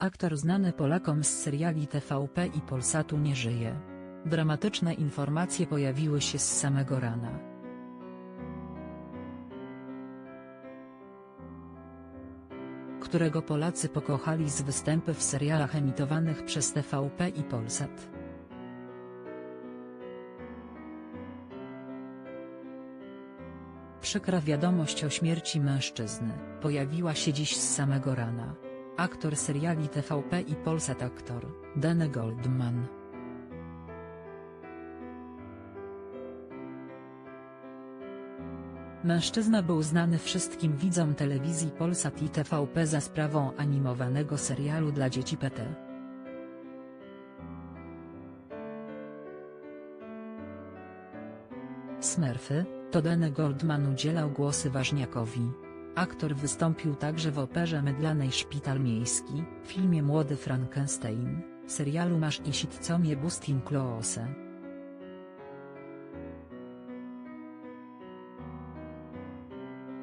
Aktor znany Polakom z seriali TVP i Polsatu nie żyje. Dramatyczne informacje pojawiły się z samego rana. którego Polacy pokochali z występy w serialach emitowanych przez TVP i Polsat. Przykra wiadomość o śmierci mężczyzny pojawiła się dziś z samego rana. Aktor seriali TVP i Polsat aktor, Danny Goldman. Mężczyzna był znany wszystkim widzom telewizji Polsat i TVP za sprawą animowanego serialu dla dzieci PT. Smurfy, to Danny Goldman udzielał głosy ważniakowi. Aktor wystąpił także w operze mydlanej Szpital Miejski, filmie Młody Frankenstein, serialu Masz i sitcomie Bustin Kloose.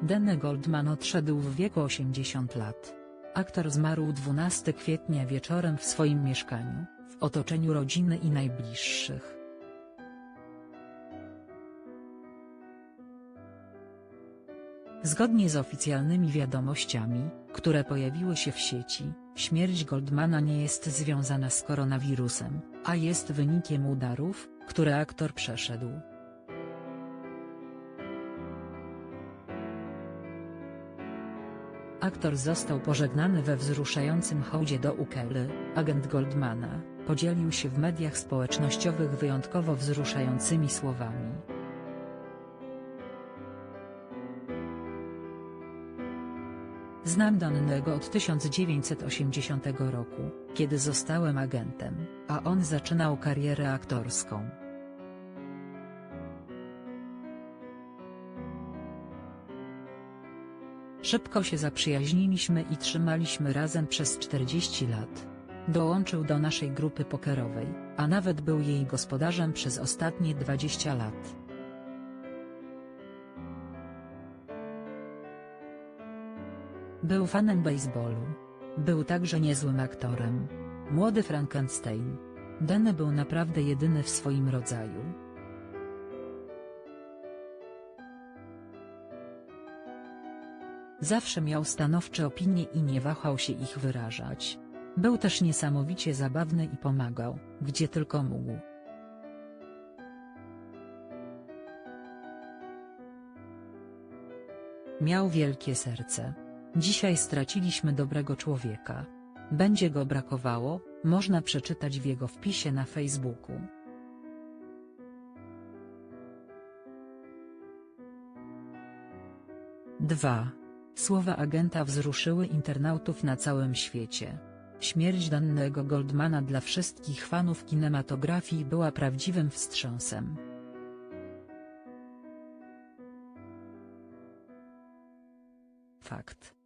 Danny Goldman odszedł w wieku 80 lat. Aktor zmarł 12 kwietnia wieczorem w swoim mieszkaniu, w otoczeniu rodziny i najbliższych. Zgodnie z oficjalnymi wiadomościami, które pojawiły się w sieci, śmierć Goldmana nie jest związana z koronawirusem, a jest wynikiem udarów, które aktor przeszedł. Aktor został pożegnany we wzruszającym hołdzie do Ukely, agent Goldmana, podzielił się w mediach społecznościowych wyjątkowo wzruszającymi słowami. Znam Dannego od 1980 roku, kiedy zostałem agentem, a on zaczynał karierę aktorską. Szybko się zaprzyjaźniliśmy i trzymaliśmy razem przez 40 lat. Dołączył do naszej grupy pokerowej, a nawet był jej gospodarzem przez ostatnie 20 lat. Był fanem baseballu. Był także niezłym aktorem. Młody Frankenstein. Danny był naprawdę jedyny w swoim rodzaju. Zawsze miał stanowcze opinie i nie wahał się ich wyrażać. Był też niesamowicie zabawny i pomagał, gdzie tylko mógł. Miał wielkie serce. Dzisiaj straciliśmy dobrego człowieka. Będzie go brakowało, można przeczytać w jego wpisie na Facebooku. Dwa. Słowa agenta wzruszyły internautów na całym świecie. Śmierć Dannego Goldmana dla wszystkich fanów kinematografii była prawdziwym wstrząsem. Fakt.